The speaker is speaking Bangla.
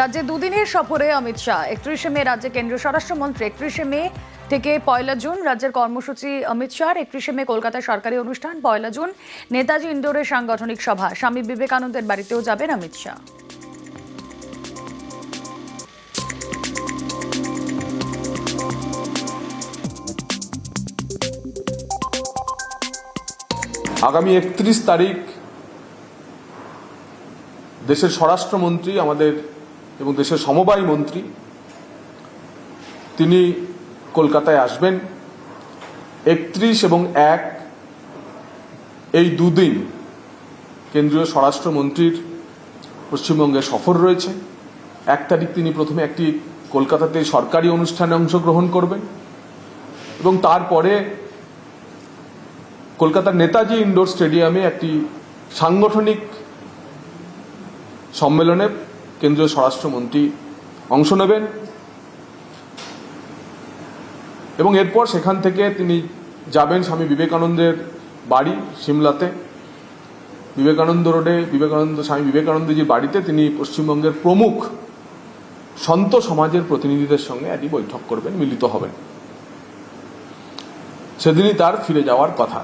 রাজ্যে দুদিনের সফরে অমিত শাহ। একত্রিশে মে রাজ্যে কেন্দ্রীয় স্বরাষ্ট্রমন্ত্রী একত্রিশে মে থেকে পয়লা জুন রাজ্যের কর্মসূচি অমিত শাহর একত্রিশে মে কলকাতায় সরকারি অনুষ্ঠান পয়লা জুন নেতাজি ইন্ডোরে সাংগঠনিক সভা। স্বামী বিবেকানন্দের বাড়িতেও যাবেন অমিত শাহ। আগামী একত্রিশ তারিখ দেশের স্বরাষ্ট্রমন্ত্রী আমাদের এবং দেশের সমবায় মন্ত্রী, তিনি কলকাতায় আসবেন। একত্রিশ এবং এক এই দুদিন কেন্দ্রীয় স্বরাষ্ট্রমন্ত্রীর পশ্চিমবঙ্গে সফর রয়েছে। এক তারিখ তিনি প্রথমে একটি কলকাতাতে সরকারি অনুষ্ঠানে অংশগ্রহণ করবেন এবং তারপরে কলকাতার নেতাজি ইনডোর স্টেডিয়ামে একটি সাংগঠনিক সম্মেলনে কেন্দ্রীয় স্বরাষ্ট্রমন্ত্রী অংশ নেবেন। এবং এরপর সেখান থেকে তিনি যাবেন স্বামী বিবেকানন্দের বাড়ি সিমলাতে। বিবেকানন্দ রোডে বিবেকানন্দ, স্বামী বিবেকানন্দজির বাড়িতে তিনি পশ্চিমবঙ্গের প্রমুখ সন্ত সমাজের প্রতিনিধিদের সঙ্গে একটি বৈঠক করবেন, মিলিত হবেন। সেদিনই তার ফিরে যাওয়ার কথা।